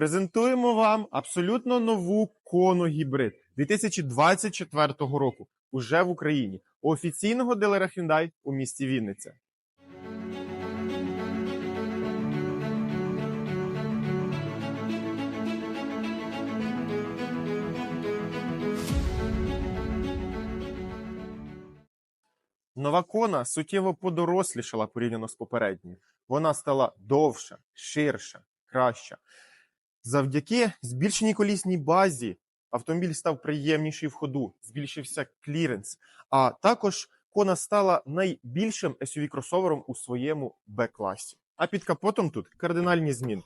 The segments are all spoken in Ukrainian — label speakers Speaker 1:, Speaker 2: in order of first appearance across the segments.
Speaker 1: презентуємо вам абсолютно нову кону гібрид 2024 року уже в Україні у офіційного дилера Hyundai у місті Вінниця. Нова кона суттєво подорослішала порівняно з попередньою. Вона стала довша, ширша, краща. Завдяки збільшеній колісній базі автомобіль став приємніший в ходу, збільшився кліренс, а також кона стала найбільшим SUV-кросовером у своєму Б-класі. А під капотом тут кардинальні зміни.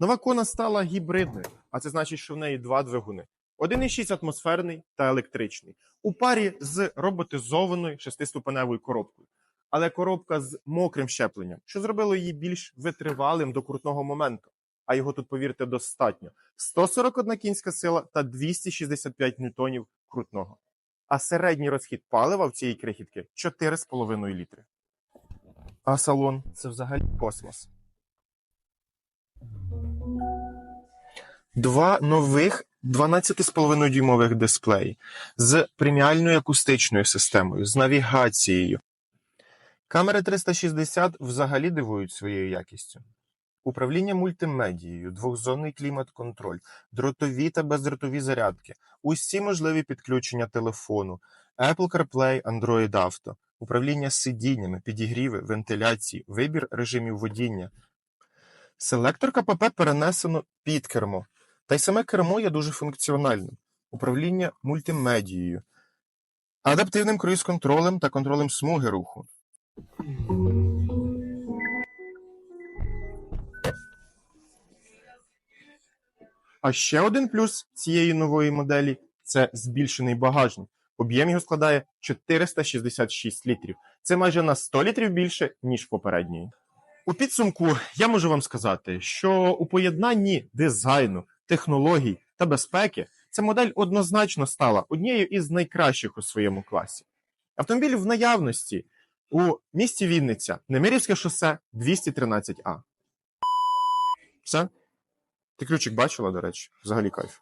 Speaker 1: Нова кона стала гібридною, а це значить, що в неї два двигуни: 1,6 атмосферний та електричний, у парі з роботизованою шестиступеневою коробкою. Але коробка з мокрим щепленням, що зробило її більш витривалим до крутного моменту. А його тут, повірте, достатньо: 141 кінська сила та 265 ньютонів крутного. А середній розхід палива в цієї крихітки 4,5 літри. А салон це взагалі космос. Два нових 12,5 дюймових дисплеї з преміальною акустичною системою, з навігацією. Камери 360 взагалі дивують своєю якістю. Управління мультимедією, двохзонний клімат-контроль, дротові та бездротові зарядки, усі можливі підключення телефону, Apple CarPlay, Android Auto, управління сидіннями, підігріви, вентиляції, вибір режимів водіння. Селектор КПП перенесено під кермо. Та й саме кермо є дуже функціональним. Управління мультимедією, адаптивним круїз-контролем та контролем смуги руху. А ще один плюс цієї нової моделі це збільшений багажник. Об'єм його складає 466 літрів. Це майже на 100 літрів більше, ніж попередньої. У підсумку я можу вам сказати, що у поєднанні дизайну, технологій та безпеки ця модель однозначно стала однією із найкращих у своєму класі. Автомобіль в наявності у місті Вінниця, Немирівське шосе 213А. Все? Ти ключик бачила, до речі, взагалі кайф.